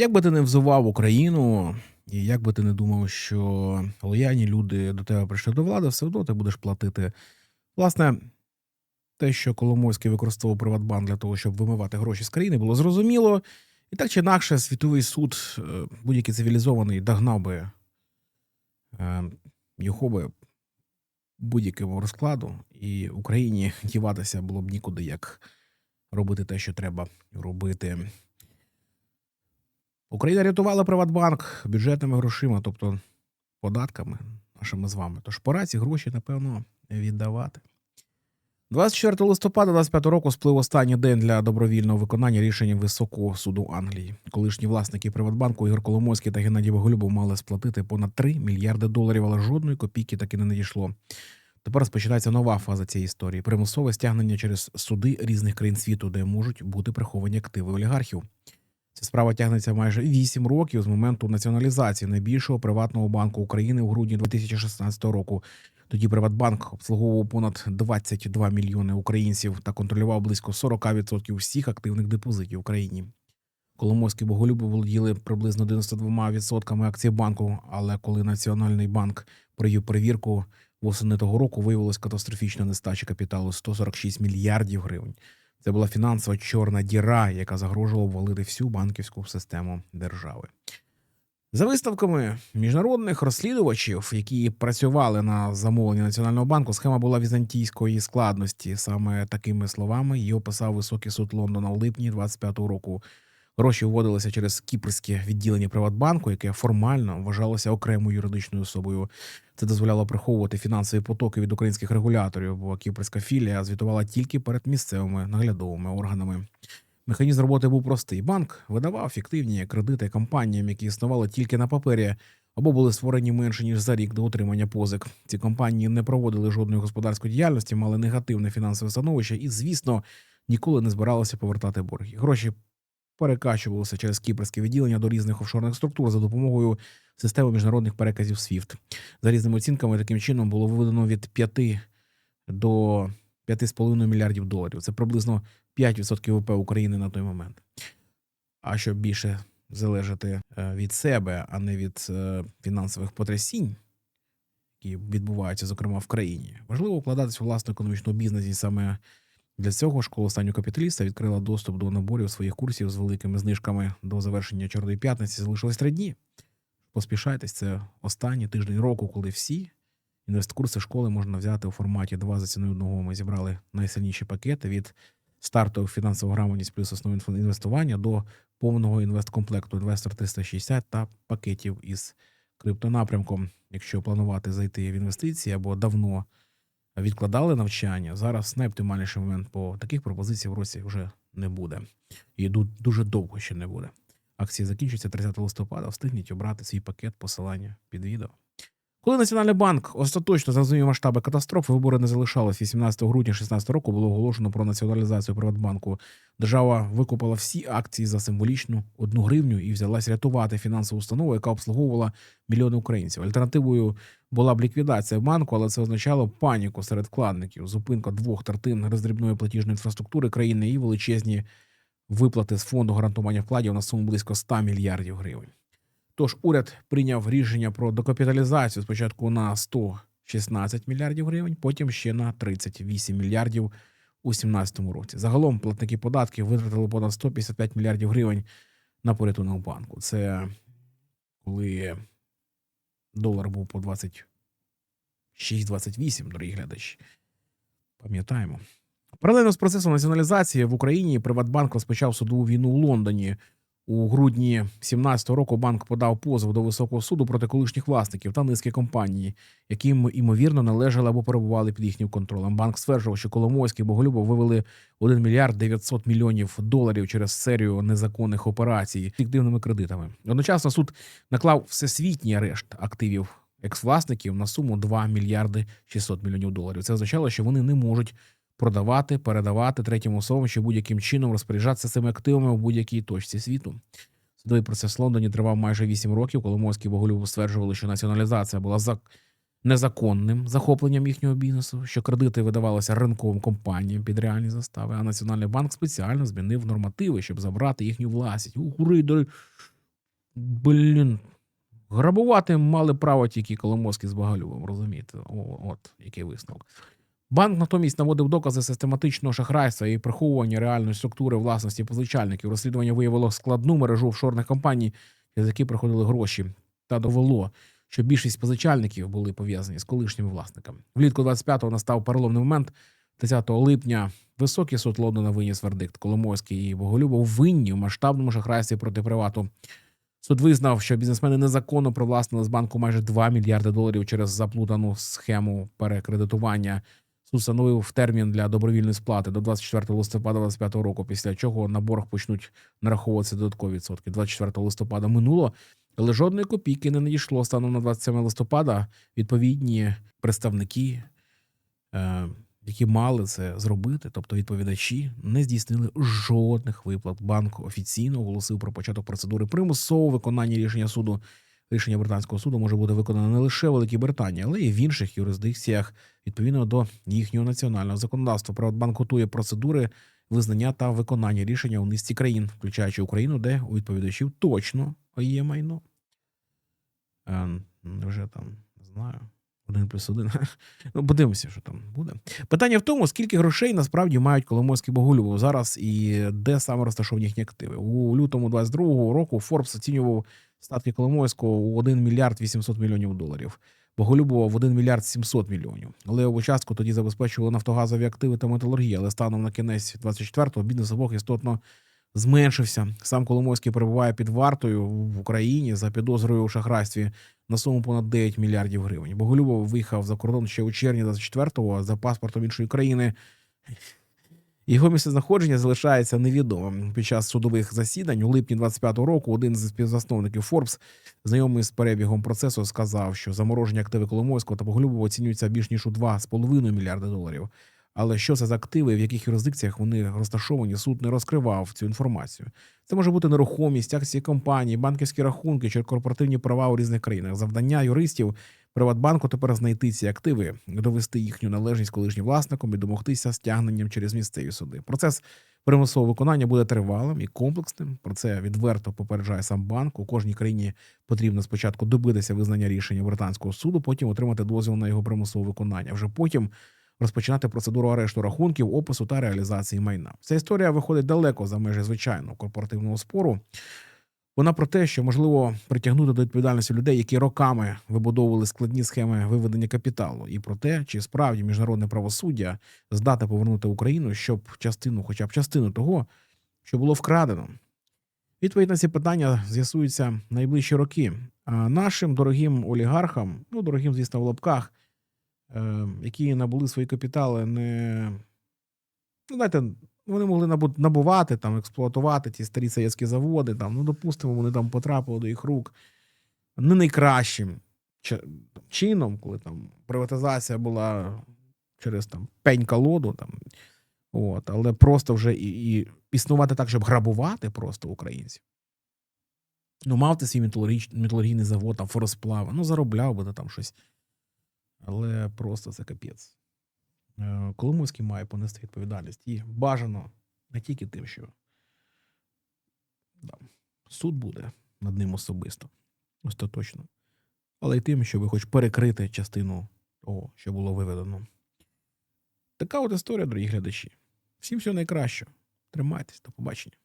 Як би ти не взував Україну, і як би ти не думав, що лояльні люди до тебе прийшли до влади, все одно ти будеш платити. Власне, те, що Коломойський використовував Приватбанк для того, щоб вимивати гроші з країни, було зрозуміло. І так чи інакше, світовий суд, е, будь-який цивілізований, догнав би е, його би будь-якому розкладу, і Україні діватися було б нікуди, як робити те, що треба робити. Україна рятувала Приватбанк бюджетними грошима, тобто податками нашими з вами. Тож пора ці гроші, напевно, віддавати. 24 листопада 25 року сплив останній день для добровільного виконання рішення Високого суду Англії. Колишні власники Приватбанку Ігор Коломойський та Геннадій Боголюбов мали сплатити понад 3 мільярди доларів, але жодної копійки таки не надійшло. Тепер розпочинається нова фаза цієї історії: примусове стягнення через суди різних країн світу, де можуть бути приховані активи олігархів. Ця справа тягнеться майже 8 років з моменту націоналізації найбільшого приватного банку України у грудні 2016 року. Тоді Приватбанк обслуговував понад 22 мільйони українців та контролював близько 40% всіх активних депозитів в країні. Коломойські боголюби володіли приблизно 92% акцій банку, але коли Національний банк провів перевірку восени того року, виявилось катастрофічна нестача капіталу 146 мільярдів гривень. Це була фінансова чорна діра, яка загрожувала обвалити всю банківську систему держави. За виставками міжнародних розслідувачів, які працювали на замовлення Національного банку, схема була візантійської складності. Саме такими словами її описав високий суд Лондона у липні 25-го року. Гроші вводилися через кіпрське відділення Приватбанку, яке формально вважалося окремою юридичною особою. Це дозволяло приховувати фінансові потоки від українських регуляторів, бо кіпрська філія звітувала тільки перед місцевими наглядовими органами. Механізм роботи був простий. Банк видавав фіктивні кредити компаніям, які існували тільки на папері, або були створені менше ніж за рік до отримання позик. Ці компанії не проводили жодної господарської діяльності, мали негативне фінансове становище і, звісно, ніколи не збиралися повертати борги. Гроші перекачувалися через кіпрське відділення до різних офшорних структур за допомогою системи міжнародних переказів SWIFT. За різними оцінками, таким чином було виведено від 5 до 5,5 мільярдів доларів. Це приблизно 5% ВВП України на той момент. А щоб більше залежати е, від себе, а не від е, фінансових потрясінь, які відбуваються, зокрема в країні, важливо вкладатися у власну економічну бізнес. І саме для цього школа останнього капіталіста відкрила доступ до наборів своїх курсів з великими знижками до завершення Чорної п'ятниці. Залишилось три дні. Поспішайтесь, це останній тиждень року, коли всі інвесткурси школи можна взяти у форматі 2 за ціною одного. Ми зібрали найсильніші пакети від стартових фінансову грамотність плюс основи інвестування до повного інвесткомплекту інвестор 360 та пакетів із криптонапрямком. Якщо планувати зайти в інвестиції або давно відкладали навчання, зараз найоптимальніший момент, бо таких пропозицій в році вже не буде. І дуже довго ще не буде. Акції закінчуються 30 листопада. Встигніть обрати свій пакет посилання під відео. Коли Національний банк остаточно зрозумів масштаби катастрофи, вибори не залишалось. 18 грудня 2016 року було оголошено про націоналізацію Приватбанку. Держава викупила всі акції за символічну одну гривню і взялась рятувати фінансову установу, яка обслуговувала мільйони українців. Альтернативою була б ліквідація банку, але це означало паніку серед вкладників, зупинка двох третин роздрібної платіжної інфраструктури країни і величезні виплати з фонду гарантування вкладів на суму близько 100 мільярдів гривень. Тож уряд прийняв рішення про докапіталізацію спочатку на 116 мільярдів гривень, потім ще на 38 мільярдів у 2017 році. Загалом платники податків витратили понад 155 мільярдів гривень на порятунок банку. Це коли долар був по 26-28, дорогі глядачі. Пам'ятаємо. Паралельно з процесом націоналізації в Україні Приватбанк розпочав судову війну у Лондоні. У грудні 2017 року банк подав позов до високого суду проти колишніх власників та низки компаній, яким ймовірно належали або перебували під їхнім контролем. Банк стверджував, що Коломойський Боголюбов вивели 1 мільярд 900 мільйонів доларів через серію незаконних операцій фіктивними кредитами. Одночасно суд наклав всесвітній арешт активів екс-власників на суму 2 мільярди 600 мільйонів доларів. Це означало, що вони не можуть продавати, передавати третім особам чи будь-яким чином розпоряджатися цими активами у будь-якій точці світу. Судовий процес в Лондоні тривав майже 8 років. Коломойський і Боголюбов стверджували, що націоналізація була зак... незаконним захопленням їхнього бізнесу, що кредити видавалися ринковим компаніям під реальні застави, а Національний банк спеціально змінив нормативи, щоб забрати їхню власність. Ух, рейдери, блін, грабувати мали право тільки Коломойський з Боголюбом, розумієте? О, от який висновок. Банк натомість наводив докази систематичного шахрайства і приховування реальної структури власності позичальників. Розслідування виявило складну мережу офшорних компаній, з які приходили гроші, та довело, що більшість позичальників були пов'язані з колишніми власниками. Влітку 25-го настав переломний момент. 10 липня високий суд Лондона виніс вердикт. Коломойський і Боголюбов винні в масштабному шахрайстві проти привату. Суд визнав, що бізнесмени незаконно привласнили з банку майже 2 мільярди доларів через заплутану схему перекредитування. Суд термін для добровільної сплати до 24 листопада 2025 року, після чого на борг почнуть нараховуватися додаткові відсотки. 24 листопада минуло, але жодної копійки не надійшло станом на 27 листопада. Відповідні представники, е, які мали це зробити, тобто відповідачі, не здійснили жодних виплат. Банк офіційно оголосив про початок процедури примусового виконання рішення суду. Рішення британського суду може бути виконане не лише в Великій Британії, але й в інших юрисдикціях відповідно до їхнього національного законодавства. Приватбанк готує процедури визнання та виконання рішення у низці країн, включаючи Україну, де у відповідачів точно є майно. Е, вже там не знаю. Один плюс один. Ну, подивимося, що там буде. Питання в тому, скільки грошей насправді мають Коломойський Боголюбов зараз і де саме розташовані їхні активи. У лютому 22-го року Форбс оцінював статки Коломойського у 1 мільярд 800 мільйонів доларів. Боголюбова в 1 мільярд 700 мільйонів. Але в участку тоді забезпечували нафтогазові активи та металургія. Але станом на кінець 24-го бізнес обох істотно зменшився. Сам Коломойський перебуває під вартою в Україні за підозрою у шахрайстві на суму понад 9 мільярдів гривень. Боголюбов виїхав за кордон ще у червні 24-го за паспортом іншої країни. Його місцезнаходження залишається невідомим. Під час судових засідань у липні 25-го року один з співзасновників Forbes, знайомий з перебігом процесу, сказав, що замороження активи Коломойського та Боголюбова оцінюються більш ніж у 2,5 мільярди доларів. Але що це за активи, в яких юрисдикціях вони розташовані, суд не розкривав цю інформацію. Це може бути нерухомість, акції компанії, банківські рахунки чи корпоративні права у різних країнах. Завдання юристів Приватбанку тепер знайти ці активи, довести їхню належність колишнім власникам і домогтися стягненням через місцеві суди. Процес примусового виконання буде тривалим і комплексним. Про це відверто попереджає сам банк. У кожній країні потрібно спочатку добитися визнання рішення британського суду, потім отримати дозвіл на його примусове виконання. Вже потім розпочинати процедуру арешту рахунків, опису та реалізації майна. Ця історія виходить далеко за межі звичайного корпоративного спору. Вона про те, що можливо притягнути до відповідальності людей, які роками вибудовували складні схеми виведення капіталу, і про те, чи справді міжнародне правосуддя здатне повернути Україну, щоб частину, хоча б частину того, що було вкрадено. Відповідь на ці питання з'ясується найближчі роки. А нашим дорогим олігархам, ну дорогим, звісно, в лапках, е, які набули свої капітали, не ну, знаєте, вони могли набу- набувати, там, експлуатувати ті старі совєтські заводи. Там, ну, допустимо, вони там потрапили до їх рук не найкращим чином, коли там приватизація була через там пень колоду. Там, от, але просто вже і, і існувати так, щоб грабувати просто українців. Ну, мав ти свій металургійний завод, там, форосплави, ну, заробляв би ти там щось. Але просто це капець. Е, Коломойський має понести відповідальність. І бажано не тільки тим, що да, суд буде над ним особисто, остаточно, але й тим, щоб хоч перекрити частину того, що було виведено. Така от історія, дорогі глядачі. Всім всього найкращого. Тримайтесь, до побачення.